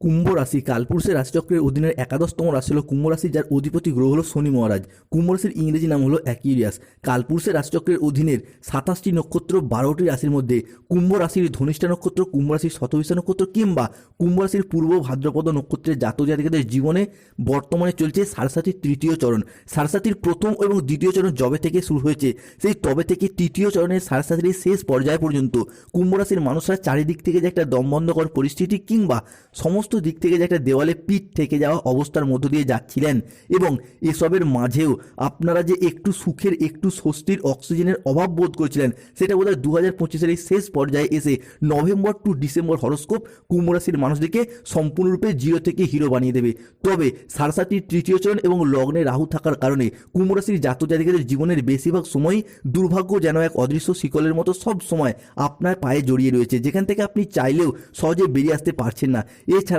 কুম্ভ রাশি কালপুরুষের রাশিচক্রের অধীনের একাদশতম রাশি হলো কুম্ভ রাশি, যার অধিপতি গ্রহ হলো শনি মহারাজ। কুম্ভ রাশির ইংরেজি নাম হলো অ্যাকিরিয়াস কালপুরুষের রাশিচক্রের অধীনের সাতাশটি নক্ষত্র বারোটি রাশির মধ্যে কুম্ভ রাশির ধনিষ্ঠা নক্ষত্র, কুম্ভ রাশির শতবিশা নক্ষত্র কিংবা কুম্ভ রাশির পূর্ব ভাদ্রপদ নক্ষত্রের জাতক জাতিকাদের জীবনে বর্তমানে চলছে সারসাতির তৃতীয় চরণ। সারসাতির প্রথম এবং দ্বিতীয় চরণ জবে থেকে শুরু হয়েছে, সেই তবে থেকে তৃতীয় চরণের সারসাতির শেষ পর্যায় পর্যন্ত। কুম্ভ রাশির মানুষরা চারিদিক থেকে যে একটা দমবন্ধকর পরিস্থিতি কিংবা সমস্ত দিক থেকে যে একটা দেওয়ালে পিঠ থেকে যাওয়া অবস্থার মধ্য দিয়ে যাচ্ছিলেন এবং এসবের মাঝেও আপনারা যে একটু সুখের, একটু স্বস্তির অক্সিজেনের অভাব বোধ করছিলেন, সেটা বোধ হয় দু হাজার পঁচিশের এই শেষ পর্যায়ে এসে নভেম্বর টু ডিসেম্বর হরস্কোপ কুম্ভ রাশির মানুষদেরকে সম্পূর্ণরূপে জিরো থেকে হিরো বানিয়ে দেবে। তবে সারসাতির তৃতীয় চরণ এবং লগ্নে রাহু থাকার কারণে কুম্ভ রাশির জাতক জাতিকাদের জীবনের বেশিরভাগ সময়ই দুর্ভাগ্য যেন এক অদৃশ্য শিকলের মতো সব সময় আপনার পায়ে জড়িয়ে রয়েছে, যেখান থেকে আপনি চাইলেও সহজে বেরিয়ে আসতে পারছেন না।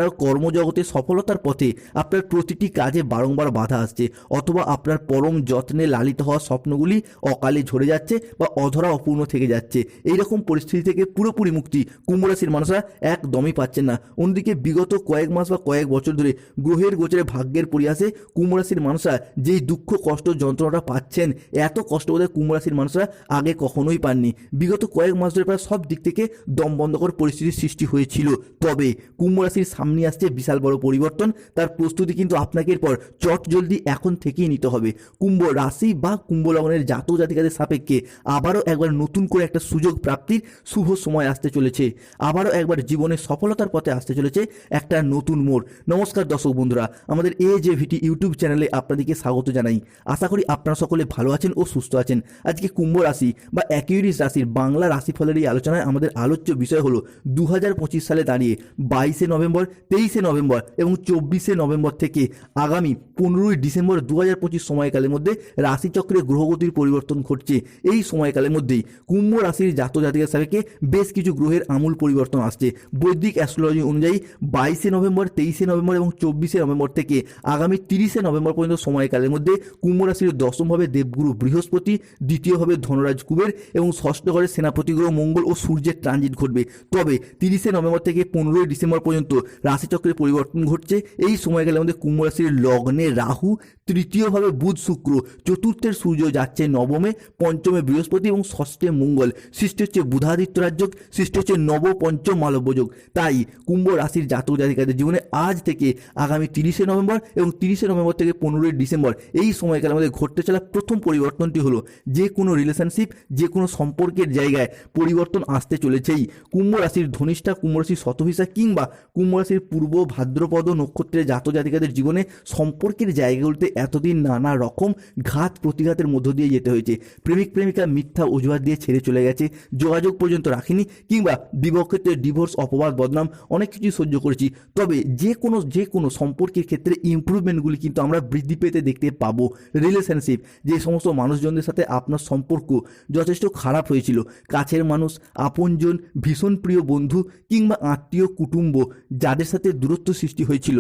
এছাড়াও কর্মজগতে সফলতার পথে আপনার প্রতিটি কাজে বারংবার বাধা আসছে অথবা আপনার পরম যত্নে লালিত হওয়া স্বপ্নগুলি অকালে ঝরে যাচ্ছে বা অধরা অপূর্ণ থেকে যাচ্ছে। এইরকম পরিস্থিতি থেকে পুরোপুরি মুক্তি কুম্ভ রাশির মানুষরা একদমই পাচ্ছেন না। অন্যদিকে বিগত কয়েক মাস বা কয়েক বছর ধরে গ্রহের গোচরে ভাগ্যের পরিহাসে কুম্ভ রাশির মানুষরা যেই দুঃখ, কষ্ট, যন্ত্রণাটা পাচ্ছেন, এত কষ্ট বোধহয় কুম্ভ রাশির মানুষরা আগে কখনোই পাননি। বিগত কয়েক মাস ধরে প্রায় সব দিক থেকে দম বন্ধকর পরিস্থিতির সৃষ্টি হয়েছিল। তবে কুম্ভ রাশির সামনে আসছে বিশাল বড় পরিবর্তন। তার প্রস্তুতি কিন্তু আপনাকে এরপর চট জলদি এখন থেকেই নিতে হবে। কুম্ভ রাশি বা কুম্ভ লগ্নের জাতক জাতিকাদের সাপেক্ষে আবারও একবার নতুন করে একটা সুযোগ প্রাপ্তির শুভ সময় আসতে চলেছে। আবারও একবার জীবনে সফলতার পথে আসতে চলেছে একটা নতুন মোড়। নমস্কার দর্শক বন্ধুরা, আমাদের এ যে ভিটি ইউটিউব চ্যানেলে আপনাদেরকে স্বাগত জানাই। আশা করি আপনারা সকলে ভালো আছেন ও সুস্থ আছেন। আজকে কুম্ভ রাশি বা অ্যাকিউরিস রাশির বাংলা রাশিফলের এই আলোচনায় আমাদের আলোচ্য বিষয় হলো দু হাজার পঁচিশ সালে দাঁড়িয়ে বাইশে নভেম্বর তেইশে নভেম্বর এবং চব্বিশে নভেম্বর থেকে আগামী পনেরোই ডিসেম্বর দু হাজার পঁচিশ সময়কালের মধ্যে রাশিচক্রে গ্রহগতির পরিবর্তন ঘটছে। এই সময়কালের মধ্যেই কুম্ভ রাশির জাত জাতিকার সাপেক্ষে বেশ কিছু গ্রহের আমূল পরিবর্তন আসছে। বৈদিক অ্যাস্ট্রোলজি অনুযায়ী বাইশে নভেম্বর, তেইশে নভেম্বর এবং চব্বিশে নভেম্বর থেকে আগামী তিরিশে নভেম্বর পর্যন্ত সময়কালের মধ্যে কুম্ভ রাশির দশমভাবে দেবগুরু বৃহস্পতি, দ্বিতীয়ভাবে ধনরাজ কুবের এবং ষষ্ঠ ঘরে সেনাপতি গ্রহ মঙ্গল ও সূর্যের ট্রানজিট ঘটবে। তবে তিরিশে নভেম্বর থেকে পনেরোই ডিসেম্বর পর্যন্ত রাশিচক্রের পরিবর্তন ঘটছে। এই সময়কালের আমাদের কুম্ভ রাশির লগ্নে রাহু তৃতীয়ভাবে বুধ শুক্র চতুর্থের সূর্য যাচ্ছে নবমে, পঞ্চমে বৃহস্পতি এবং ষষ্ঠে মঙ্গল। সৃষ্টি হচ্ছে বুধাদিত্য রাজ্য সৃষ্টি হচ্ছে নব পঞ্চম মালব্যযোগ তাই কুম্ভ রাশির জাতক জাতিকাদের জীবনে আজ থেকে আগামী তিরিশে নভেম্বর এবং তিরিশে নভেম্বর থেকে পনেরোই ডিসেম্বর এই সময়কালের আমাদের ঘটতে চলা প্রথম পরিবর্তনটি হলো যে কোনো রিলেশনশিপ যে কোনো সম্পর্কের জায়গায় পরিবর্তন আসতে চলেছেই। কুম্ভ রাশির ধনিষ্ঠা, কুম্ভ রাশির শতভিসা কিংবা কুম্ভ রাশির পূর্ব ভাদ্রপদ নক্ষত্রের জাতক জাতিকাদের জীবনে সম্পর্কের জায়গাগুলিতে এতদিন নানা রকম ঘাত প্রতিঘাতের মধ্য দিয়ে যেতে হয়েছে। প্রেমিক, প্রেমিকা মিথ্যা অজুহাত দিয়ে ছেড়ে চলে গেছে। যোগাযোগ পর্যন্ত রাখিনি কিংবা বিবক্ষেত্রে ডিভোর্স অপবাদ, বদনাম অনেক কিছুই সহ্য করেছি। তবে যে কোনো যে কোনো সম্পর্কের ক্ষেত্রে ইমপ্রুভমেন্টগুলি কিন্তু আমরা বৃদ্ধি পেতে দেখতে পাবো। রিলেশনশিপ যে সমস্ত মানুষজনদের সাথে আপনার সম্পর্ক যথেষ্ট খারাপ হয়েছিল। কাছের মানুষ, আপনজন, ভীষণ প্রিয় বন্ধু কিংবা আত্মীয় কুটুম্ব, যাদের সাথে দূরত্ব সৃষ্টি হয়েছিল।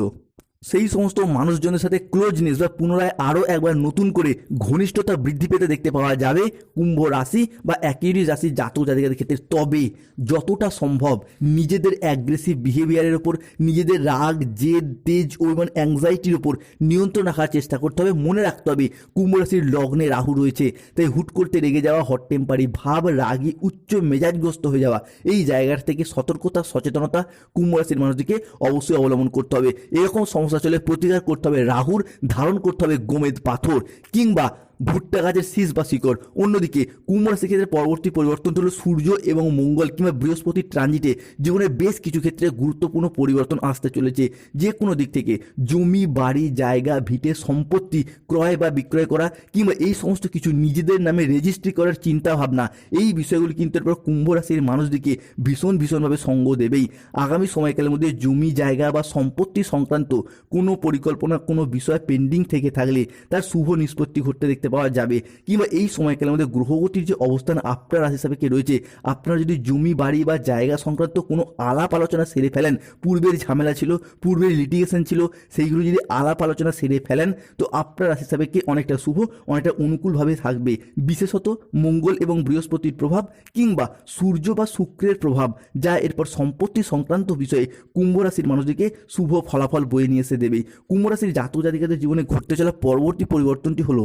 সেই সমস্ত মানুষজনের সাথে ক্লোজনেস বা পুনরায় আরও একবার নতুন করে ঘনিষ্ঠতা বৃদ্ধি পেতে দেখতে পাওয়া যাবে কুম্ভ রাশি বা একই রাশি জাতক জাতিকাদের ক্ষেত্রে। তবে যতটা সম্ভব নিজেদের অ্যাগ্রেসিভ বিহেভিয়ারের ওপর, নিজেদের রাগ, জেদ, তেজ ও এবং অ্যাংজাইটির ওপর নিয়ন্ত্রণ রাখার চেষ্টা করতে হবে। মনে রাখতে হবে কুম্ভ রাশির লগ্নে রাহু রয়েছে, তাই হুট করতে রেগে যাওয়া হট টেম্পারি ভাব, রাগী, উচ্চ মেজাজগ্রস্ত হয়ে যাওয়া, এই জায়গার থেকে সতর্কতা, সচেতনতা কুম্ভ রাশির মানুষদেরকে অবশ্যই অবলম্বন করতে হবে। এরকম সমস্যা চলে প্রতিকার করতে হবে রাহুর ধারণ করতে হবে গোমেদ পাথর কিংবা ভুট্টা গাছের শীষ বা শিকড়। অন্যদিকে কুম্ভ রাশির ক্ষেত্রে পরবর্তী পরিবর্তন হলো সূর্য এবং মঙ্গল কিংবা বৃহস্পতির ট্রানজিটে জীবনের বেশ কিছু ক্ষেত্রে গুরুত্বপূর্ণ পরিবর্তন আসতে চলেছে। যে কোনো দিক থেকে জমি, বাড়ি, জায়গা, ভিটে, সম্পত্তি ক্রয় বা বিক্রয় করা কিংবা এই সমস্ত কিছু নিজেদের নামে রেজিস্ট্রি করার চিন্তা ভাবনা এই বিষয়গুলি কিন্তু এরপর কুম্ভ রাশির মানুষদিকে ভীষণ ভীষণভাবে সঙ্গ দেবেই। আগামী সময়কালের মধ্যে জমি, জায়গা বা সম্পত্তি সংক্রান্ত কোনো পরিকল্পনা, কোনো বিষয় পেন্ডিং থেকে থাকলে তার শুভ নিষ্পত্তি ঘটতে দেখতে পাওয়া যাবে। কিংবা এই সময়কালের মধ্যে গ্রহগতির যে অবস্থান আপনার রাশি সাপেক্ষে রয়েছে, আপনারা যদি জমি, বাড়ি বা জায়গা সংক্রান্ত কোনো আলাপ আলোচনা সেরে ফেলেন, পূর্বের ঝামেলা ছিল, পূর্বের লিটিগেশন ছিল, সেইগুলো যদি আলাপ আলোচনা সেরে ফেলেন, তো আপনার রাশি সাপেক্ষে অনেকটা শুভ, অনেকটা অনুকূলভাবে থাকবে। বিশেষত মঙ্গল এবং বৃহস্পতির প্রভাব কিংবা সূর্য বা শুক্রের প্রভাব, যা এরপর সম্পত্তি সংক্রান্ত বিষয়ে কুম্ভ রাশির মানুষদেরকে শুভ ফলাফল বয়ে নিয়ে এসে দেবে। কুম্ভ রাশির জাতক জাতিকাদের জীবনে ঘটতে চলা পরবর্তী পরিবর্তনটি হলো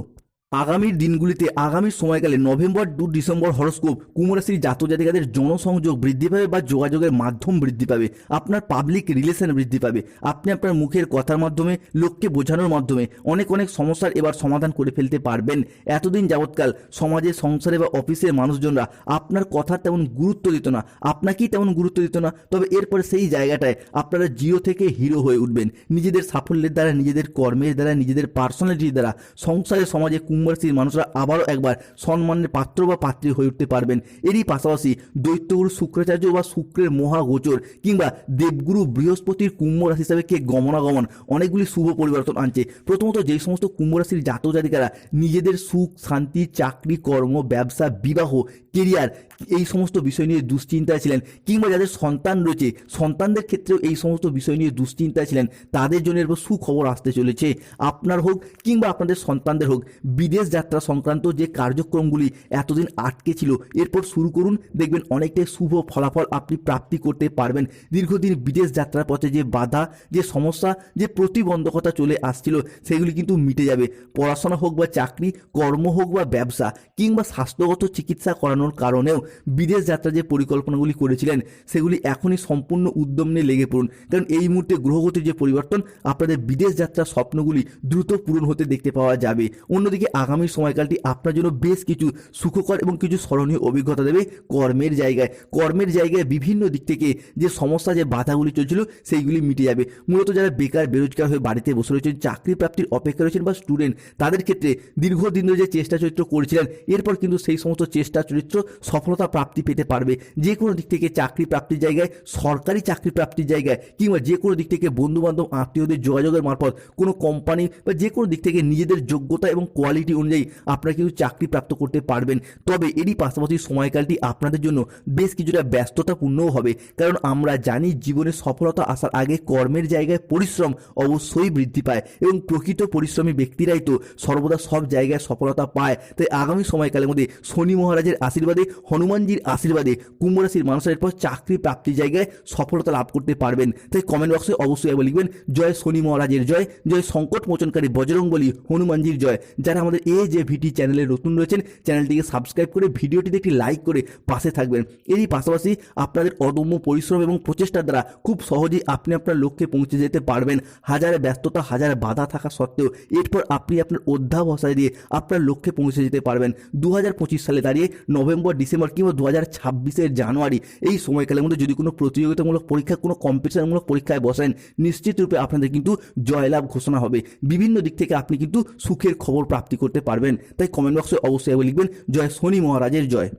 আগামীর দিনগুলিতে আগামী সময়কালে নভেম্বর টু ডিসেম্বর হরস্কোপ কুমরাশির জাতক জাতিকাদের জনসংযোগ বৃদ্ধি পাবে বা যোগাযোগের মাধ্যম বৃদ্ধি পাবে, আপনার পাবলিক রিলেশন বৃদ্ধি পাবে, আপনি আপনার মুখের কথার মাধ্যমে, লোককে বোঝানোর মাধ্যমে অনেক অনেক সমস্যার এবার সমাধান করে ফেলতে পারবেন। এতদিন যাবৎকাল সমাজে, সংসারে বা অফিসের মানুষজনরা আপনার কথা তেমন গুরুত্ব দিত না, আপনাকেই তেমন গুরুত্ব দিত না, তবে এরপরে সেই জায়গাটায় আপনারা জিও থেকে হিরো হয়ে উঠবেন। নিজেদের সাফল্যের দ্বারা, নিজেদের কর্মের দ্বারা, নিজেদের পার্সোনালিটির দ্বারা, সংসারে, সমাজে কুম্ভ রাশির মানুষরা আবারও একবার সম্মানের পাত্র বা পাত্রী হয়ে উঠতে পারবেন। এরই পাশাপাশি দৈত্যগুরু শুক্রাচার্য বা শুক্রের মহাগোচর কিংবা দেবগুরু বৃহস্পতির কুম্ভ রাশি হিসাবে কে গমনাগমন, অনেকগুলি শুভ পরিবর্তন আনছে। প্রথমত যেই সমস্ত কুম্ভ রাশির জাতক জাতিকারা নিজেদের সুখ, শান্তি, চাকরি, কর্ম, ব্যবসা, বিবাহ, কেরিয়ার এই সমস্ত বিষয় নিয়ে দুশ্চিন্তায় ছিলেন কিংবা যাদের সন্তান রয়েছে, সন্তানদের ক্ষেত্রেও এই সমস্ত বিষয় নিয়ে দুশ্চিন্তায় ছিলেন, তাদের জন্য এরপর সুখবর আসতে চলেছে। আপনার হোক কিংবা আপনাদের সন্তানদের হোক বিদেশ যাত্রা সংক্রান্ত যে কার্যক্রমগুলি এতদিন আটকে ছিল, এরপর শুরু করুন, দেখবেন অনেকটাই শুভ ফলাফল আপনি প্রাপ্তি করতে পারবেন। দীর্ঘদিন বিদেশ যাত্রার পথে যে বাধা, যে সমস্যা, যে প্রতিবন্ধকতা চলে আসছিল, সেগুলি কিন্তু মিটে যাবে। পড়াশোনা হোক বা চাকরি, কর্ম হোক বা ব্যবসা, কিংবা স্বাস্থ্যগত চিকিৎসা করানোর কারণেও বিদেশ যাত্রা যে পরিকল্পনাগুলি করেছিলেন, সেগুলি এখনই সম্পূর্ণ উদ্যম নিয়ে লেগে পড়ুন। কারণ এই মুহূর্তে গ্রহগতির যে পরিবর্তন, আপনাদের বিদেশ যাত্রার স্বপ্নগুলি দ্রুত পূরণ হতে দেখতে পাওয়া যাবে। অন্যদিকে আগামী সময়কালটি আপনার জন্য বেশ কিছু সুখকর এবং কিছু স্মরণীয় অভিজ্ঞতা দেবে কর্মের জায়গায়। কর্মের জায়গায় বিভিন্ন দিক থেকে যে সমস্যা, যে বাধাগুলি চলছিল, সেইগুলি মিটে যাবে। মূলত যারা বেকার, বেরোজগার হয়ে বাড়িতে বসে রয়েছেন, চাকরি প্রাপ্তির অপেক্ষা রয়েছেন বা স্টুডেন্ট তাদের ক্ষেত্রে দীর্ঘদিন ধরে যে চেষ্টা চরিত্র করেছিলেন, এরপর কিন্তু সেই সমস্ত চেষ্টা চরিত্র সফলতা প্রাপ্তি পেতে পারবে। যে কোনো দিক থেকে চাকরি প্রাপ্তির জায়গায়, সরকারি চাকরি প্রাপ্তির জায়গায় কিংবা যে কোনো দিক থেকে বন্ধু বান্ধব আত্মীয়দের যোগাযোগের মারফত কোনো কোম্পানি বা যে কোনো দিক থেকে নিজেদের যোগ্যতা এবং কোয়ালিটি অনুযায়ী আপনারা কিন্তু চাকরি প্রাপ্ত করতে পারবেন। তবে এরই পাশাপাশি সময়কালটি আপনাদের জন্য বেশ কিছুটা ব্যস্ততাপূর্ণও হবে। কারণ আমরা জানি জীবনে সফলতা আসার আগে কর্মের জায়গায় পরিশ্রম অবশ্যই বৃদ্ধি পায় এবং প্রকৃত পরিশ্রমী ব্যক্তিরাই তো সর্বদা সব জায়গায় সফলতা পায়। তাই আগামী সময়কালের মধ্যে শনি মহারাজের আশীর্বাদে, হনুমানজির আশীর্বাদে, কুম্ভ রাশির মানুষের এরপর চাকরি প্রাপ্তির জায়গায় সফলতা লাভ করতে পারবেন। তাই কমেন্ট বক্সে অবশ্যই লিখবেন, জয় শনি মহারাজের জয় জয় সংকট মোচনকারী বজরং বলি হনুমানজির জয়। যারা আমাদের এ যে ভিটি চ্যানেলে নতুন রয়েছেন চ্যানেলটিকে সাবস্ক্রাইব করে ভিডিওটিতে একটি লাইক করে পাশে থাকবেন। এরই পাশাপাশি আপনাদের অদম্য পরিশ্রম এবং প্রচেষ্টার দ্বারা খুব সহজেই আপনি আপনার লক্ষ্যে পৌঁছে যেতে পারবেন। হাজারে ব্যস্ততা, হাজার বাধা থাকা সত্ত্বেও এরপর আপনি আপনার অধ্যাবসায় দিয়ে আপনার লক্ষ্যে পৌঁছে যেতে পারবেন। দু হাজার পঁচিশ সালে দাঁড়িয়ে নভেম্বর, ডিসেম্বর কিংবা দু হাজার ছাব্বিশের জানুয়ারি এই সময়কালের মধ্যে যদি কোনো প্রতিযোগিতামূলক পরীক্ষা, কোনো কম্পিটিশনমূলক পরীক্ষায় বসেন, নিশ্চিত রূপে আপনাদের কিন্তু জয়লাভ ঘোষণা হবে। বিভিন্ন দিক থেকে আপনি কিন্তু সুখের খবর প্রাপ্তি করতে পারবেন তাই কমেন্ট বক্সে অবশ্যই লিখবেন জয় শনি মহারাজের জয়।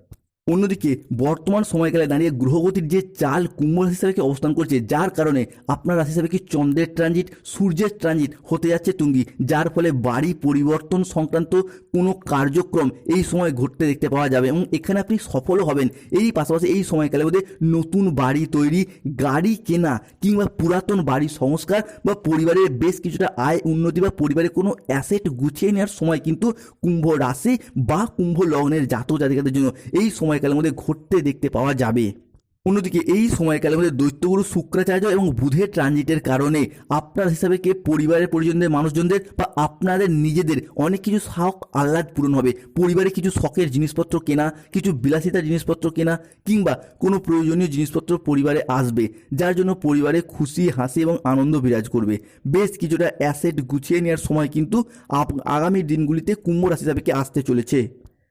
অন্যদিকে বর্তমান সময়কালে দাঁড়িয়ে গ্রহগতির যে চাল কুম্ভ রাশি হিসাবে অবস্থান করছে, যার কারণে আপনার রাশি কি চন্দ্রের ট্রানজিট সূর্যের ট্রানজিট হতে যাচ্ছে তুঙ্গি, যার ফলে বাড়ি পরিবর্তন সংক্রান্ত কোনো কার্যক্রম এই সময় ঘটতে দেখতে পাওয়া যাবে এবং এখানে আপনি সফলও হবেন। এই পাশাপাশি এই সময়কালের মধ্যে নতুন বাড়ি তৈরি, গাড়ি কেনা কিংবা পুরাতন বাড়ি সংস্কার বা পরিবারের বেশ কিছুটা আয় উন্নতি বা পরিবারের কোনো অ্যাসেট গুছিয়ে নেওয়ার সময় কিন্তু কুম্ভ রাশি বা কুম্ভ লগ্নের জাতক জাতিকাদের জন্য এই সময়কালের মধ্যে ঘটতে দেখতে পাওয়া যাবে। অন্যদিকে এই সময়কালের মধ্যে দৈত্যগুরু শুক্রাচার্য এবং বুধের ট্রানজিটের কারণে আপনার হিসাবে কে? পরিবারের পরিজনদের, মানুষজনদের বা আপনাদের নিজেদের অনেক কিছু শখ, আহ্লাদ পূরণ হবে। পরিবারে কিছু শখের জিনিসপত্র কেনা, কিছু বিলাসিতা জিনিসপত্র কেনা কিংবা কোনো প্রয়োজনীয় জিনিসপত্র পরিবারে আসবে, যার জন্য পরিবারে খুশি, হাসি এবং আনন্দ বিরাজ করবে। বেশ কিছুটা অ্যাসেট গুছিয়ে নেওয়ার সময় কিন্তু আগামী দিনগুলিতে কুম্ভ রাশি হিসাবে কে? আসতে চলেছে।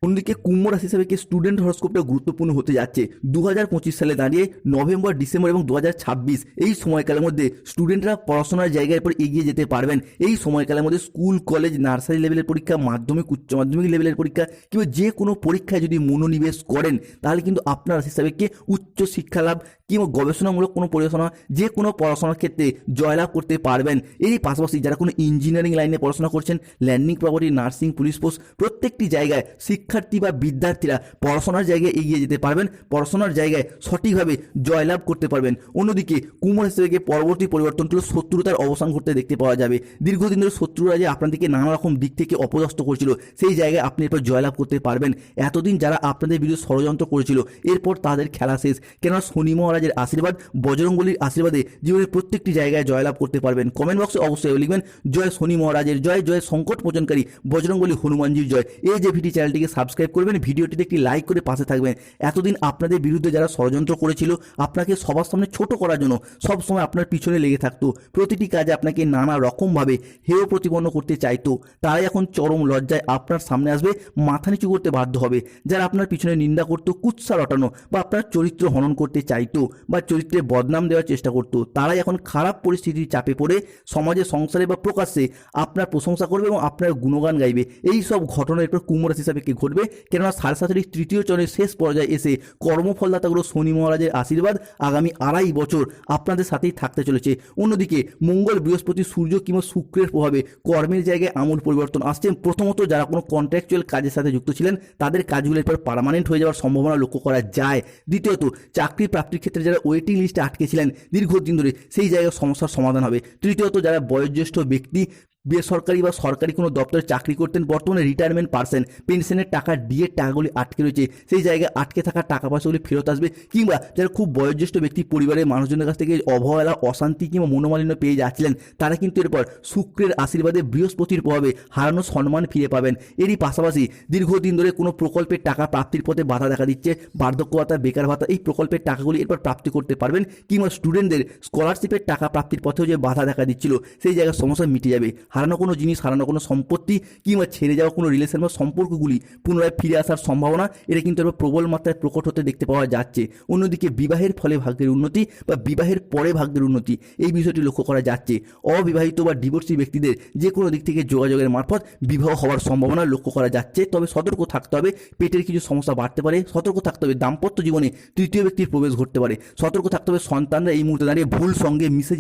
অন্যদিকে কুম্ভ রাশি হিসাবে কি স্টুডেন্ট হরস্কোপটা গুরুত্বপূর্ণ হতে যাচ্ছে? দু হাজার পঁচিশ সালে দাঁড়িয়ে নভেম্বর, ডিসেম্বর এবং দু হাজার ছাব্বিশ এই সময়কালের মধ্যে স্টুডেন্টরা পড়াশোনার জায়গায় পর এগিয়ে যেতে পারবেন। এই সময়কালের মধ্যে স্কুল কলেজ নার্সারি লেভেলের পরীক্ষা, মাধ্যমিক, উচ্চ মাধ্যমিক লেভেলের পরীক্ষা কিংবা যে কোনো পরীক্ষায় যদি মনোনিবেশ করেন, তাহলে কিন্তু আপনার রাশি হিসাবে উচ্চ শিক্ষা লাভ কিংবা গবেষণামূলক কোনো পড়াশোনা, যে কোনো পড়াশোনার ক্ষেত্রে জয়লাভ করতে পারবেন। এরই পাশাপাশি যারা কোনো ইঞ্জিনিয়ারিং লাইনে পড়াশোনা করছেন landing property nursing police post প্রত্যেকটি জায়গায় শিক্ষার্থী বা বিদ্যার্থীরা পড়াশোনার জায়গায় এগিয়ে যেতে পারবেন, পড়াশোনার জায়গায় সঠিকভাবে জয়লাভ করতে পারবেন। অন্যদিকে কুমোর হিসেবে পরবর্তী পরিবর্তনগুলো শত্রুতার অবসান করতে দেখতে পাওয়া যাবে। দীর্ঘদিন ধরে শত্রুরা যে আপনাদেরকে নানা রকম দিক থেকে অপদস্থ করেছিল, সেই জায়গায় আপনি এরপর জয়লাভ করতে পারবেন। এতদিন যারা আপনাদের বিরুদ্ধে ষড়যন্ত্র করেছিল, এরপর তাদের খেলা শেষ। কেননা শনি মহারাজের আশীর্বাদ বজরঙ্গলির আশীর্বাদে জীবনের প্রত্যেকটি জায়গায় জয়লাভ করতে পারবেন। কমেন্ট বক্সে অবশ্যই লিখবেন, জয় শনি মহারাজের জয় জয় সংকট মোচনকারী বজরঙ্গলী হনুমানজির জয়। এই যে ভিডিও চ্যানেলটিকে সাবস্ক্রাইব করবেন, ভিডিওটিতে একটি লাইক করে পাশে থাকবেন। এতদিন আপনাদের বিরুদ্ধে যারা ষড়যন্ত্র করেছিল, আপনাকে সবার সামনে ছোট করার জন্য সব সময় আপনার পিছনে লেগে থাকতো। প্রতিটি কাজে আপনাকে নানা রকমভাবে হেয় প্রতিপন্ন করতে চাইতো। তারাই এখন চরম লজ্জায় আপনার সামনে আসবে, মাথা নিচু করতে বাধ্য হবে। যারা আপনার পিছনে নিন্দা করতো, কুৎসা রটানো বা আপনার চরিত্র হনন করতে চাইতো। বা চরিত্রে বদনাম দেওয়ার চেষ্টা করতো। তারাই এখন খারাপ পরিস্থিতির চাপে পড়ে সমাজে, সংসারে বা প্রকাশ্যে আপনার প্রশংসা করবে এবং আপনার গুণগান গাইবে। এই সব ঘটনা এরপর কুমরাশ হিসাবে কি ঘটবে? কেননা সাড়ে তৃতীয় চরণের শেষ পর্যায়ে এসে কর্মফলদাতাগুলো শনি মহারাজের আশীর্বাদ আগামী আড়াই বছর আপনাদের সাথেই থাকতে চলেছে। অন্যদিকে মঙ্গল বৃহস্পতি, সূর্য কিংবা শুক্রের প্রভাবে কর্মের জায়গায় আমূল পরিবর্তন আসছে। প্রথমত যারা কোনো কন্ট্রাকচুয়াল কাজের সাথে যুক্ত ছিলেন, তাদের কাজগুলো এরপর পার্মানেন্ট হয়ে যাওয়ার সম্ভাবনা লক্ষ্য করা যায়। দ্বিতীয়ত, চাকরি প্রাপ্তির ক্ষেত্রে যারা ওয়েটিং লিস্টে আটকে ছিলেন দীর্ঘদিন ধরে, সেই জায়গায় সমস্যার সমাধান হবে। তৃতীয়ত, যারা বয়োজ্যেষ্ঠ ব্যক্তি বেসরকারি বা সরকারি কোনো দপ্তরে চাকরি করতেন, বর্তমানে রিটায়ারমেন্ট পার্সেন পেনশনের টাকা ডিএর টাকাগুলি আটকে রয়েছে। সেই জায়গায় আটকে থাকা টাকা পয়সাগুলি ফেরত আসবে কিংবা যারা খুব বয়োজ্যেষ্ঠ ব্যক্তি, পরিবারের মানুষজনের কাছ থেকে অবহেলা, অশান্তি কিংবা মনোমালিন্য পেয়ে যাচ্ছিলেন, তারা কিন্তু এরপর শুক্রের আশীর্বাদে বৃহস্পতির প্রভাবে হারানো সম্মান ফিরে পাবেন। এরই পাশাপাশি দীর্ঘদিন ধরে কোনো প্রকল্পের টাকা প্রাপ্তির পথে বাধা দেখা দিচ্ছে। বার্ধক্য ভাতা, বেকার ভাতা, এই প্রকল্পের টাকাগুলি এরপর প্রাপ্তি করতে পারবেন কিংবা স্টুডেন্টদের স্কলারশিপের টাকা প্রাপ্তির পথেও যে বাধা দেখা দিচ্ছিল, সেই জায়গায় সমস্যা মিটে যাবে। হারানো কোনো জিনিস, হারানো কোনো সম্পত্তি কিংবা ছেড়ে যাওয়া কোনো রিলেশন বা সম্পর্কগুলি পুনরায় ফিরে আসার সম্ভাবনা, এটা কিন্তু এবার প্রবল মাত্রায় প্রকট হতে দেখতে পাওয়া যাচ্ছে। অন্যদিকে বিবাহের ফলে ভাগ্যের উন্নতি বা বিবাহের পরে ভাগ্যের উন্নতি, এই বিষয়টি লক্ষ্য করা যাচ্ছে। অবিবাহিত বা ডিভোর্সি ব্যক্তিদের যে কোনো দিক থেকে যোগাযোগের মারফত বিবাহ হওয়ার সম্ভাবনা লক্ষ্য করা যাচ্ছে। তবে সতর্ক থাকতে হবে, পেটের কিছু সমস্যা বাড়তে পারে, সতর্ক থাকতে হবে দাম্পত্য জীবনে তৃতীয় ব্যক্তির প্রবেশ ঘটতে পারে, সতর্ক থাকতে হবে সন্তানরা এই মুহূর্তে দাঁড়িয়ে ভুল সঙ্গে মিশে